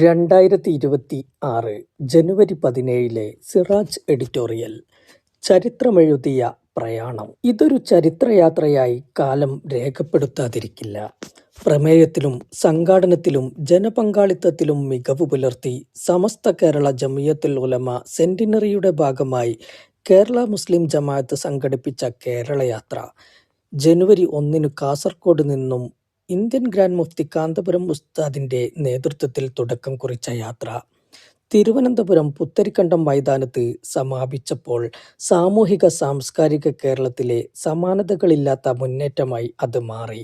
രണ്ടായിരത്തി ഇരുപത്തി ആറ് ജനുവരി പതിനേഴിലെ സിറാജ് എഡിറ്റോറിയൽ ചരിത്രമെഴുതിയ പ്രയാണം. ഇതൊരു ചരിത്രയാത്രയായി കാലം രേഖപ്പെടുത്താതിരിക്കില്ല. പ്രമേയത്തിലും സംഘാടനത്തിലും ജനപങ്കാളിത്തത്തിലും മികവ് പുലർത്തി സമസ്ത കേരള ജമിയത്തുൽ ഉലമ സെന്റിനറിയുടെ ഭാഗമായി കേരള മുസ്ലിം ജമാഅത്ത് സംഘടിപ്പിച്ച കേരളയാത്ര ജനുവരി ഒന്നിന് കാസർഗോഡ് നിന്നും ഇന്ത്യൻ ഗ്രാൻഡ് മുഫ്തി കാന്തപുരം ഉസ്താദിന്റെ നേതൃത്വത്തിൽ തുടക്കം കുറിച്ച യാത്ര. തിരുവനന്തപുരം പുത്തരിക്കണ്ടം മൈതാനത്ത് സമാപിച്ചപ്പോൾ സാമൂഹിക സാംസ്കാരിക കേരളത്തിലെ സമാനതകളില്ലാത്ത മുന്നേറ്റമായി അത് മാറി.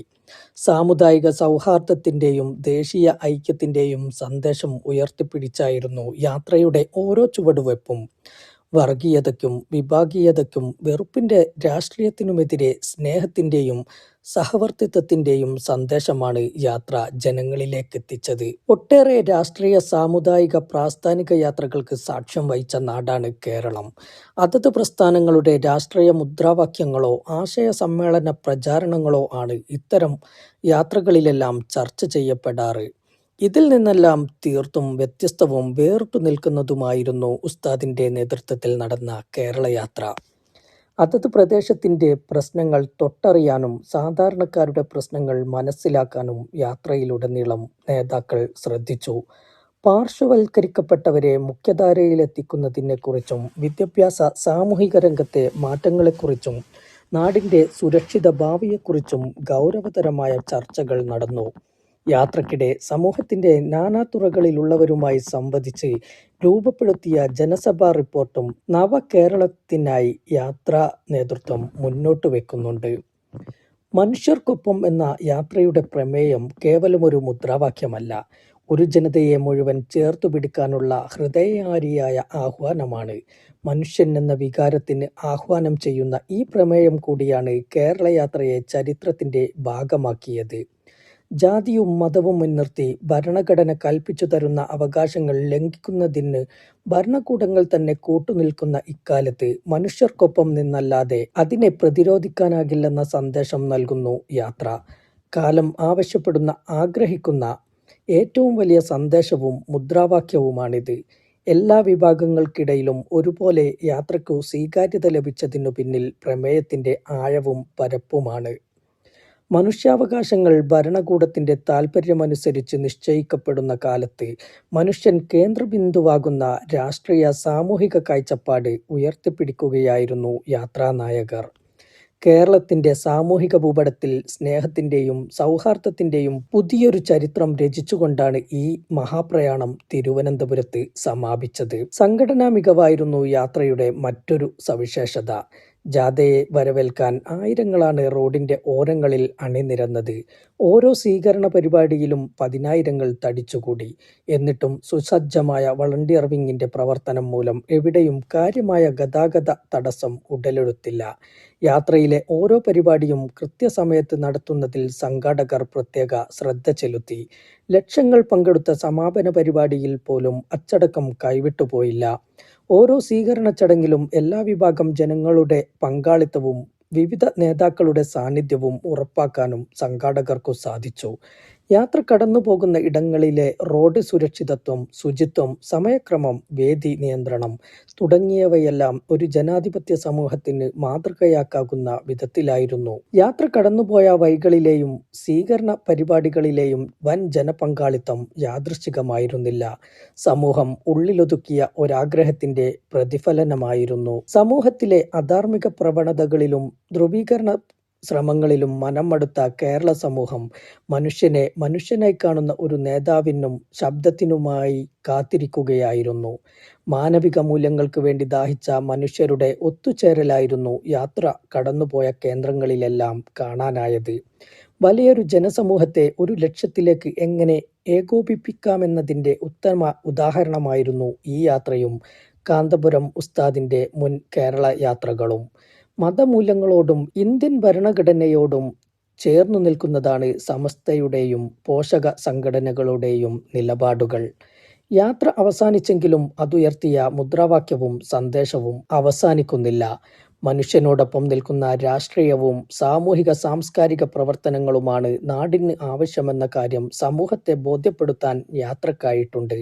സാമുദായിക സൗഹാർദ്ദത്തിന്റെയും ദേശീയ ഐക്യത്തിന്റെയും സന്ദേശം ഉയർത്തിപ്പിടിച്ചായിരുന്നു യാത്രയുടെ ഓരോ ചുവടുവെപ്പും വർഗീയതയ്ക്കും വിഭാഗീയതയ്ക്കും വെറുപ്പിന്റെ രാഷ്ട്രീയത്തിനുമെതിരെ സ്നേഹത്തിന്റെയും സഹവർത്തിത്വത്തിന്റെയും സന്ദേശമാണ് യാത്ര ജനങ്ങളിലേക്ക് എത്തിച്ചത് ഒട്ടേറെ രാഷ്ട്രീയ സാമുദായിക പ്രാസ്ഥാനിക യാത്രകൾക്ക് സാക്ഷ്യം വഹിച്ച നാടാണ് കേരളം. അതത് പ്രസ്ഥാനങ്ങളുടെ രാഷ്ട്രീയ മുദ്രാവാക്യങ്ങളോ ആശയ സമ്മേളന പ്രചാരണങ്ങളോ ആണ് ഇത്തരം യാത്രകളിലെല്ലാം ചർച്ച ചെയ്യപ്പെടാറ്. ഇതിൽ നിന്നെല്ലാം തീർത്തും വ്യത്യസ്തവും വേറിട്ടു നിൽക്കുന്നതുമായിരുന്നു ഉസ്താദിന്റെ നേതൃത്വത്തിൽ നടന്ന കേരളയാത്ര. അതത് പ്രദേശത്തിന്റെ പ്രശ്നങ്ങൾ തൊട്ടറിയാനും സാധാരണക്കാരുടെ പ്രശ്നങ്ങൾ മനസ്സിലാക്കാനും യാത്രയിലുടനീളം നേതാക്കൾ ശ്രദ്ധിച്ചു. പാർശ്വവൽക്കരിക്കപ്പെട്ടവരെ മുഖ്യധാരയിലെത്തിക്കുന്നതിനെക്കുറിച്ചും വിദ്യാഭ്യാസ സാമൂഹിക രംഗത്തെ മാറ്റങ്ങളെക്കുറിച്ചും നാടിന്റെ സുരക്ഷിത ഭാവിയെക്കുറിച്ചും ഗൗരവതരമായ ചർച്ചകൾ നടന്നു. യാത്രക്കിടെ സമൂഹത്തിന്റെ നാനാതുറകളിലുള്ളവരുമായി സംവദിച്ച് രൂപപ്പെടുത്തിയ ജനസഭാ റിപ്പോർട്ടും നവകേരളത്തിനായി യാത്രാ നേതൃത്വം മുന്നോട്ട് വെക്കുന്നുണ്ട്. മനുഷ്യർക്കൊപ്പം എന്ന യാത്രയുടെ പ്രമേയം കേവലമൊരു മുദ്രാവാക്യമല്ല ഒരു ജനതയെ മുഴുവൻ ചേർത്തു പിടിക്കാനുള്ള ഹൃദയകാരിയായ ആഹ്വാനമാണ്. മനുഷ്യൻ എന്ന വികാരത്തിന് ആഹ്വാനം ചെയ്യുന്ന ഈ പ്രമേയം കൂടിയാണ് കേരളയാത്രയെ ചരിത്രത്തിന്റെ ഭാഗമാക്കിയത്. ജാതിയും മതവും മുൻനിർത്തി ഭരണഘടന കൽപ്പിച്ചു തരുന്ന അവകാശങ്ങൾ ലംഘിക്കുന്നതിന് ഭരണകൂടങ്ങൾ തന്നെ കൂട്ടുനിൽക്കുന്ന ഇക്കാലത്ത് മനുഷ്യർക്കൊപ്പം നിന്നല്ലാതെ അതിനെ പ്രതിരോധിക്കാനാകില്ലെന്ന സന്ദേശം നൽകുന്നു യാത്ര. കാലം ആവശ്യപ്പെടുന്ന ആഗ്രഹിക്കുന്ന ഏറ്റവും വലിയ സന്ദേശവും മുദ്രാവാക്യവുമാണിത്. എല്ലാ വിഭാഗങ്ങൾക്കിടയിലും ഒരുപോലെ യാത്രയ്ക്കു സ്വീകാര്യത ലഭിച്ചതിനു പിന്നിൽ പ്രമേയത്തിന്റെ ആഴവും പരപ്പുമാണ്. മനുഷ്യാവകാശങ്ങൾ ഭരണകൂടത്തിന്റെ താൽപ്പര്യമനുസരിച്ച് നിശ്ചയിക്കപ്പെടുന്ന കാലത്ത് മനുഷ്യൻ കേന്ദ്രബിന്ദുവാകുന്ന രാഷ്ട്രീയ സാമൂഹിക കാഴ്ചപ്പാട് ഉയർത്തിപ്പിടിക്കുകയായിരുന്നു യാത്രാനായകർ. കേരളത്തിന്റെ സാമൂഹിക ഭൂപടത്തിൽ സ്നേഹത്തിന്റെയും സൗഹാർദ്ദത്തിന്റെയും പുതിയൊരു ചരിത്രം രചിച്ചുകൊണ്ടാണ് ഈ മഹാപ്രയാണം തിരുവനന്തപുരത്ത് സമാപിച്ചത്. സംഘടനാ മികവായിരുന്നു യാത്രയുടെ മറ്റൊരു സവിശേഷത. ജാഥയെ വരവേൽക്കാൻ ആയിരങ്ങളാണ് റോഡിന്റെ ഓരങ്ങളിൽ അണിനിരന്നത്. ഓരോ സ്വീകരണ പരിപാടിയിലും പതിനായിരങ്ങൾ തടിച്ചുകൂടി. എന്നിട്ടും സുസജ്ജമായ വളണ്ടിയർ വിങ്ങിന്റെ പ്രവർത്തനം മൂലം എവിടെയും കാര്യമായ ഗതാഗത തടസ്സം ഉടലെടുത്തില്ല. യാത്രയിലെ ഓരോ പരിപാടിയും കൃത്യസമയത്ത് നടത്തുന്നതിൽ സംഘാടകർ പ്രത്യേക ശ്രദ്ധ ചെലുത്തി. ലക്ഷങ്ങൾ പങ്കെടുത്ത സമാപന പരിപാടിയിൽ പോലും അച്ചടക്കം കൈവിട്ടുപോയില്ല. ഓരോ സ്വീകരണ ചടങ്ങിലും എല്ലാ വിഭാഗം ജനങ്ങളുടെ പങ്കാളിത്തവും വിവിധ നേതാക്കളുടെ സാന്നിധ്യവും ഉറപ്പാക്കാനും സംഘാടകർക്കു സാധിച്ചു. യാത്ര കടന്നു പോകുന്ന ഇടങ്ങളിലെ റോഡ് സുരക്ഷിതത്വം ശുചിത്വം സമയക്രമം വേദി നിയന്ത്രണം തുടങ്ങിയവയെല്ലാം ഒരു ജനാധിപത്യ സമൂഹത്തിന് മാതൃകയാക്കാകുന്ന വിധത്തിലായിരുന്നു. യാത്ര കടന്നുപോയ വൈകളിലെയും സ്വീകരണ പരിപാടികളിലെയും വൻ ജനപങ്കാളിത്തം യാദൃശ്ചികമായിരുന്നില്ല. സമൂഹം ഉള്ളിലൊതുക്കിയ ഒരാഗ്രഹത്തിന്റെ പ്രതിഫലനമായിരുന്നു. സമൂഹത്തിലെ അധാർമിക പ്രവണതകളിലും ധ്രുവീകരണ ശ്രമങ്ങളിലും മനമടുത്ത കേരള സമൂഹം മനുഷ്യനെ മനുഷ്യനായി കാണുന്ന ഒരു നേതാവിനും ശബ്ദത്തിനുമായി കാത്തിരിക്കുകയായിരുന്നു. മാനവിക മൂല്യങ്ങൾക്ക് വേണ്ടി ദാഹിച്ച മനുഷ്യരുടെ ഒത്തുചേരലായിരുന്നു യാത്ര കടന്നുപോയ കേന്ദ്രങ്ങളിലെല്ലാം കാണാനായത്. വലിയൊരു ജനസമൂഹത്തെ ഒരു ലക്ഷ്യത്തിലേക്ക് എങ്ങനെ ഏകോപിപ്പിക്കാമെന്നതിന്റെ ഉത്തമ ഉദാഹരണമായിരുന്നു ഈ യാത്രയും കാന്തപുരം ഉസ്താദിന്റെ മുൻ കേരള യാത്രകളും. മതമൂല്യങ്ങളോടും ഇന്ത്യൻ ഭരണഘടനയോടും ചേർന്നു നിൽക്കുന്നതാണ് സമസ്തയുടെയും പോഷക സംഘടനകളുടെയും നിലപാടുകൾ യാത്ര അവസാനിച്ചെങ്കിലും അതുയർത്തിയ മുദ്രാവാക്യവും സന്ദേശവും അവസാനിക്കുന്നില്ല മനുഷ്യനോടൊപ്പം നിൽക്കുന്ന രാഷ്ട്രീയവും സാമൂഹിക സാംസ്കാരിക പ്രവർത്തനങ്ങളുമാണ് നാടിന് ആവശ്യമെന്ന കാര്യം സമൂഹത്തെ ബോധ്യപ്പെടുത്താൻ യാത്രക്കായിട്ടുണ്ട്.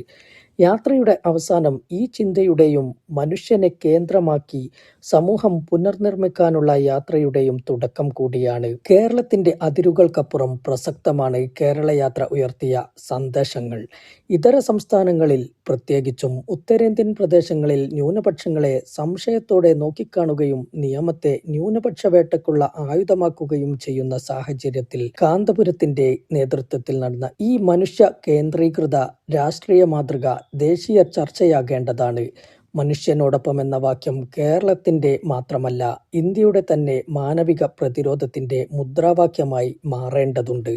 യാത്രയുടെ അവസാനം ഈ ചിന്തയുടെയും മനുഷ്യനെ കേന്ദ്രമാക്കി സമൂഹം പുനർനിർമ്മിക്കാനുള്ള യാത്രയുടെയും തുടക്കം കൂടിയാണ്. കേരളത്തിന്റെ അതിരുകൾക്കപ്പുറം പ്രസക്തമാണ് കേരളയാത്ര ഉയർത്തിയ സന്ദേശങ്ങൾ. ഇതര സംസ്ഥാനങ്ങളിൽ, പ്രത്യേകിച്ചും ഉത്തരേന്ത്യൻ പ്രദേശങ്ങളിൽ ന്യൂനപക്ഷങ്ങളെ സംശയത്തോടെ നോക്കിക്കാണുകയും നിയമത്തെ ന്യൂനപക്ഷ വേട്ടക്കുള്ള ആയുധമാക്കുകയും ചെയ്യുന്ന സാഹചര്യത്തിൽ കാന്തപുരത്തിന്റെ നേതൃത്വത്തിൽ നടന്ന ഈ മനുഷ്യ കേന്ദ്രീകൃത രാഷ്ട്രീയ മാതൃക ദേശീയ ചർച്ചയാകേണ്ടതാണ്. മനുഷ്യനോടൊപ്പം എന്ന വാക്യം കേരളത്തിന്റെ മാത്രമല്ല ഇന്ത്യയുടെ തന്നെ മാനവിക പ്രതിരോധത്തിന്റെ മുദ്രാവാക്യമായി മാറേണ്ടതുണ്ട്.